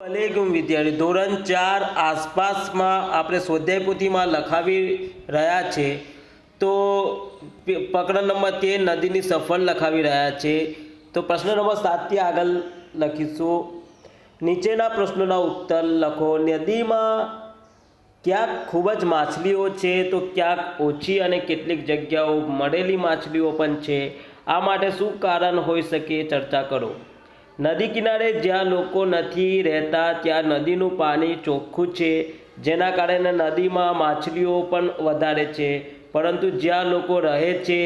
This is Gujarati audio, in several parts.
અલેકુમ વિદ્યાર્થી, ધોરણ ચાર આસપાસમાં આપણે સ્વાધ્યાય પોથીમાં લખાવી રહ્યા છે. તો પ્રકરણ નંબર તેર નદીની સફર લખાવી રહ્યા છે. તો પ્રશ્ન નંબર સાતથી આગળ લખીશું. નીચેના પ્રશ્નોના ઉત્તર લખો. નદીમાં ક્યાંક ખૂબ જ માછલીઓ છે, તો ક્યાંક ઓછી અને કેટલીક જગ્યાઓ મળેલી માછલીઓ પણ છે. આ માટે શું કારણ હોઈ શકે ચર્ચા કરો. નદી કિનારે જ્યાં લોકો નથી રહેતા, ત્યાં નદીનું પાણી ચોખ્ખું છે. જેના કારણે નદીમાં માછલીઓ પણ વધારે છે. પરંતુ જ્યાં લોકો રહે છે,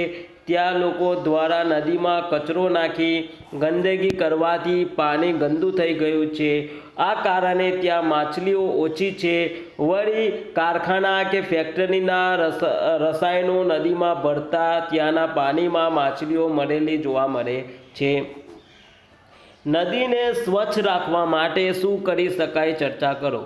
ત્યાં લોકો દ્વારા નદીમાં કચરો નાખી ગંદકી કરવાથી પાણી ગંદુ થઈ ગયું છે. આ કારણે ત્યાં માછલીઓ ઓછી છે. વળી કારખાના કે ફેક્ટરીના રસ, રસાયણો નદીમાં ભરતા ત્યાંના પાણીમાં માછલીઓ મળેલી જોવા મળે છે. નદીને સ્વચ્છ રાખવા માટે શું કરી શકાય ચર્ચા કરો.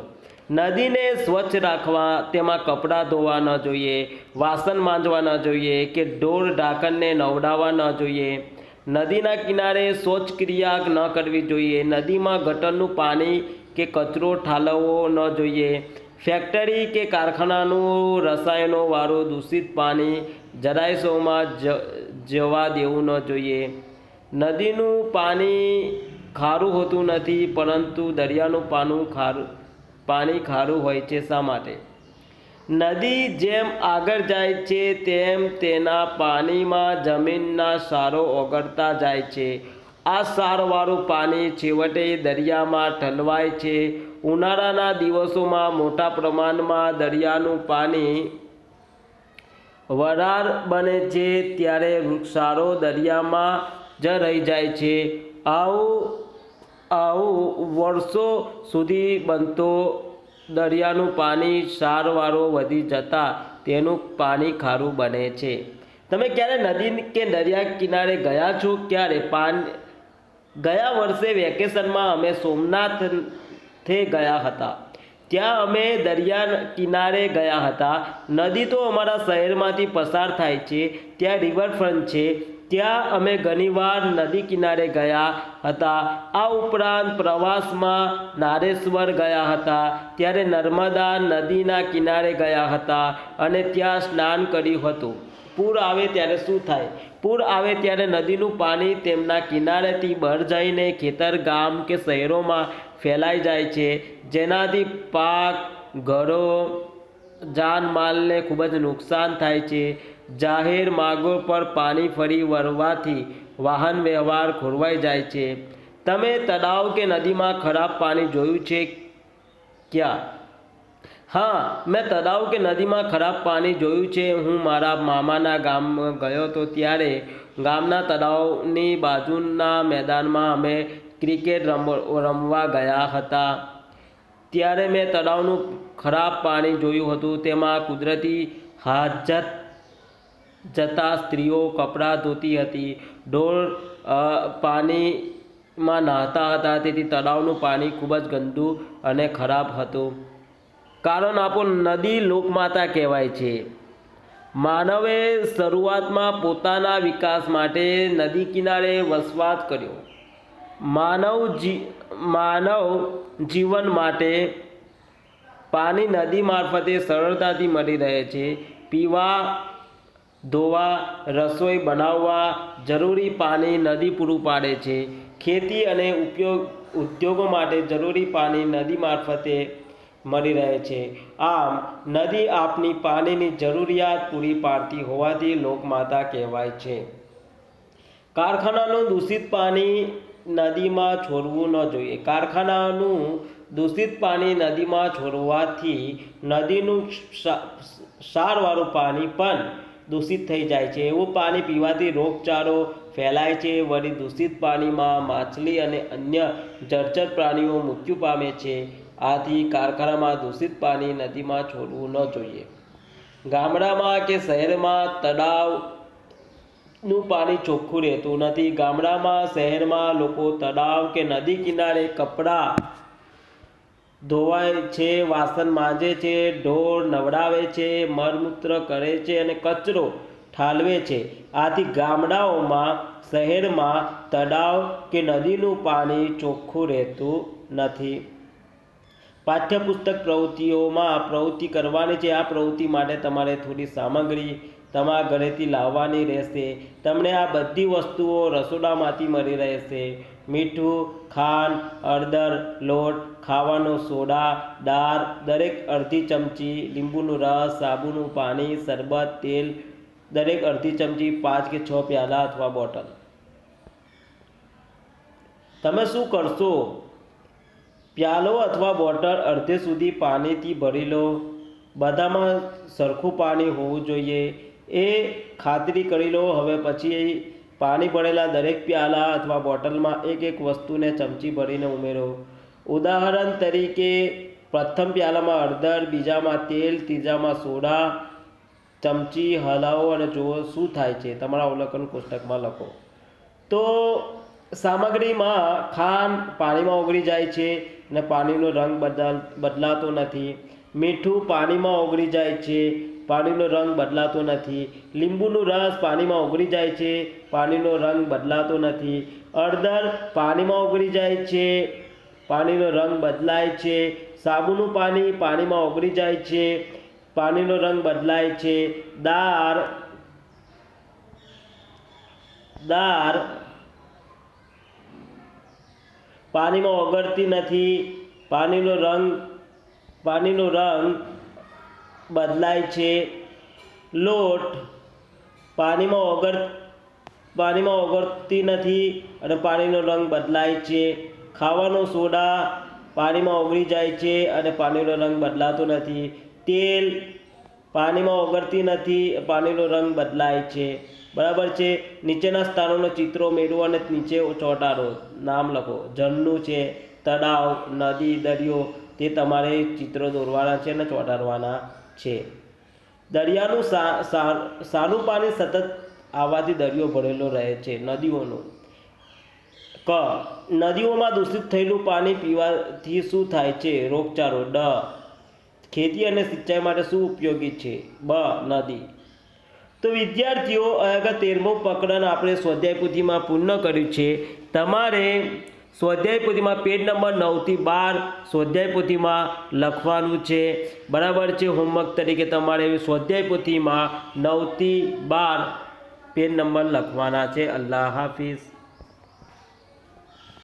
નદીને સ્વચ્છ રાખવા, તેમાં કપડાં ધોવા ન જોઈએ, વાસણ માંજવા ન જોઈએ કે ઢોર ઢાંકણને નવડાવવા ન જોઈએ. નદીના કિનારે શૌચ ક્રિયા ન કરવી જોઈએ. નદીમાં ગટરનું પાણી કે કચરો ઠાલવવો ન જોઈએ. ફેક્ટરી કે કારખાનાનું રસાયણોવાળું દૂષિત પાણી જરાયસોમાં જવા દેવું ન જોઈએ. નદીનું પાણી ખારું હોતું નથી, પરંતુ દરિયાનું પાનું ખારું, પાણી ખારું હોય છે શા માટે? નદી જેમ આગળ જાય છે, તેમ તેના પાણીમાં જમીનના સારો ઓગળતા જાય છે. આ સારવાળું પાણી છેવટે દરિયામાં ઠલવાય છે. ઉનાળાના દિવસોમાં મોટા પ્રમાણમાં દરિયાનું પાણી વરાળ બને છે, ત્યારે વૃક્ષારો દરિયામાં જ રહી જાય છે. આવું આવું વર્ષો સુધી બનતો દરિયાનું પાણી સારવારો વધી જતાં તેનું પાણી ખારું બને છે. તમે ક્યારે નદી કે દરિયા કિનારે ગયા છો? ક્યારે પાન, ગયા વર્ષે વેકેશનમાં અમે સોમનાથથી ગયા હતા. ત્યાં અમે દરિયા કિનારે ગયા હતા. નદી તો અમારા શહેરમાંથી પસાર થાય છે. ત્યાં રિવરફ્રન્ટ છે. ત્યાં અમે ઘણીવાર નદી કિનારે ગયા હતા. આ ઉપરાંત પ્રવાસમાં નારેશ્વર ગયા હતા. ત્યારે નર્મદા નદીના કિનારે ગયા હતા અને ત્યાં સ્નાન કર્યું હતું. પૂર આવે ત્યારે શું થાય? પૂર આવે ત્યારે નદીનું પાણી તેમના કિનારેથી બહાર જઈને ખેતર, ગામ કે શહેરોમાં ફેલાઈ જાય છે. જેનાથી પાક, ઘરો, જાનમાલને ખૂબ જ નુકસાન થાય છે. જાહેર માર્ગો પર પાણી ફરી વળવાથી વાહન વ્યવહાર ખોરવાઈ જાય છે. તમે તળાવ કે નદીમાં ખરાબ પાણી જોયું છે ક્યાં? હા, મેં તળાવ કે નદીમાં ખરાબ પાણી જોયું છે. હું મારા મામાના ગામમાં ગયો તો ત્યારે ગામના તળાવની બાજુના મેદાનમાં અમે ક્રિકેટ રમ, રમવા ગયા હતા. ત્યારે મેં તળાવનું ખરાબ પાણી જોયું હતું. તેમાં કુદરતી હાજત જતાં સ્ત્રીઓ કપડાં ધોતી હતી. ઢોર પાણીમાં નહાતા હતા. તેથી તળાવનું પાણી ખૂબ જ ગંદુ અને ખરાબ હતું. કારણ આપો નદી લોકમાતા કહેવાય છે. માનવે શરૂઆતમાં પોતાના વિકાસ માટે નદી કિનારે વસવાટ કર્યો. માનવ જી, માનવ જીવન માટે પાણી નદી મારફતે સરળતાથી મળી રહે છે. પીવા ધોવા, રસોઈ બનાવવા, જરૂરી પાણી નદી પૂરું પાડે છે. ખેતી અને ઉપયોગ, ઉદ્યોગો માટે જરૂરી પાણી નદી મારફતે મળી રહે છે. આમ, નદી આપની પાણીની જરૂરિયાત પૂરી પાડતી હોવાથી લોકમાતા કહેવાય છે. કારખાનાનું દૂષિત પાણી નદીમાં છોડવું ન જોઈએ. કારખાનાનું દૂષિત પાણી નદીમાં છોડવાથી નદીનું સારવાળું પાણી પણ દૂષિત થઈ જાય છે. એવું પાણી પીવાથી રોગચાળો ફેલાય છે. વળી દૂષિત પાણીમાં માછલી અને અન્ય જળચર પ્રાણીઓ મૃત્યુ પામે છે. આથી કારખાનામાં દૂષિત પાણી નદીમાં છોડવું ન જોઈએ. ગામડામાં કે શહેરમાં તળાવનું પાણી ચોખ્ખું રહેતું નથી. ગામડામાં, શહેરમાં લોકો તળાવ કે નદી કિનારે કપડાં ધોવાય છે, વાસણ માંજે છે, ઢોર નવડાવે છે મળમૂત્ર કરે છે અને કચરો ઠાલવે છે. આથી ગામડાઓમાં, શહેરમાં તળાવ કે નદીનું પાણી ચોખ્ખું રહેતું નથી. પાઠ્યપુસ્તક પ્રવૃત્તિઓમાં પ્રવૃત્તિ કરવાની છે. આ પ્રવૃત્તિ માટે તમારે થોડી સામગ્રી તમારા ઘરેથી લાવવાની રહેશે. તમને આ બધી વસ્તુઓ રસોડામાંથી મળી રહેશે. મીઠું, ખાંડ, હળદર, લોટ, ખાવાનો સોડા, દાળ, દરેક અડધી ચમચી લીંબુનું રસ, સાબુનું પાણી, શરબત, તેલ, દરેક અડધી ચમચી પાંચ કે છ પ્યાલા અથવા બોટલ. તમે શું કરશો? પ્યાલો અથવા બોટલ અડધે સુધી પાણીથી ભરી લો. બધામાં સરખું પાણી હોવું જોઈએ. એ ખાતરી કરી લો. હવે પછી પાણી ભરેલા દરેક પ્યાલા અથવા બોટલમાં એક એક વસ્તુને ચમચી ભરીને ઉમેરો. ઉદાહરણ તરીકે, પ્રથમ પ્યાલામાં હળદર, બીજામાં તેલ, ત્રીજામાં સોડા, ચમચી, હલાવો અને જુઓ શું થાય છે. તમારા અવલોકન કોષ્ટકમાં લખો. તો, સામગ્રીમાં ખાંડ પાણીમાં ઓગળી જાય છે અને પાણીનો રંગ બદલ, બદલાતો નથી. મીઠું પાણીમાં ઓગળી જાય છે પાણીનો રંગ બદલાતો નથી. લીંબુનો રસ પાણીમાં ઓગળી જાય છે. પાણીનો રંગ બદલાતો નથી. અડદર પાણીમાં ઓગળી જાય છે. પાણીનો રંગ બદલાય છે. સાબુનું પાણી પાણીમાં ઓગળી જાય છે. પાણીનો રંગ બદલાય છે. દાળ દાળ પાણીમાં ઓગળતી નથી. પાણીનો રંગ પાણીનો રંગ બદલાય છે. લોટ પાણીમાં ઓગળ, પાણીમાં ઓગળતી નથી અને પાણીનો રંગ બદલાય છે. ખાવાનો સોડા પાણીમાં ઓગળી જાય છે અને પાણીનો રંગ બદલાતો નથી. તેલ પાણીમાં ઓગળતી નથી, પાણીનો રંગ બદલાય છે. બરાબર છે? નીચેના સ્થાનોનો ચિત્રો મેળવો અને નીચે ચોંટાડો. નામ લખો. ઝરણું છે, તળાવ, નદી, દરિયો, તે તમારે ચિત્રો દોરવાના છે અને ચોંટાડવાના. છે. દરિયાનું સારું પાણી સતત આવવાથી દરિયો ભરેલો રહે છે. નદીઓનું. ક. નદીઓમાં દૂષિત થયેલું પાણી પીવાથી શું થાય છે? રોગચાળો. ડ. ખેતી અને સિંચાઈ માટે શું ઉપયોગી છે? બ. નદી. તો વિદ્યાર્થીઓ આગળ તેરમું પ્રકરણ આપણે સ્વાધ્યાય પૂર્ણ કર્યું છે. તમારે સ્વાધ્યાય પોથીમાં પેજ નંબર નવથી બાર સ્વાધ્યાય પોથીમાં લખવાનું છે. બરાબર છે હોમવર્ક તરીકે તમારે સ્વાધ્યાય પોથીમાં નવથી બાર પેજ નંબર લખવાના છે. અલ્લાહ હાફિઝ.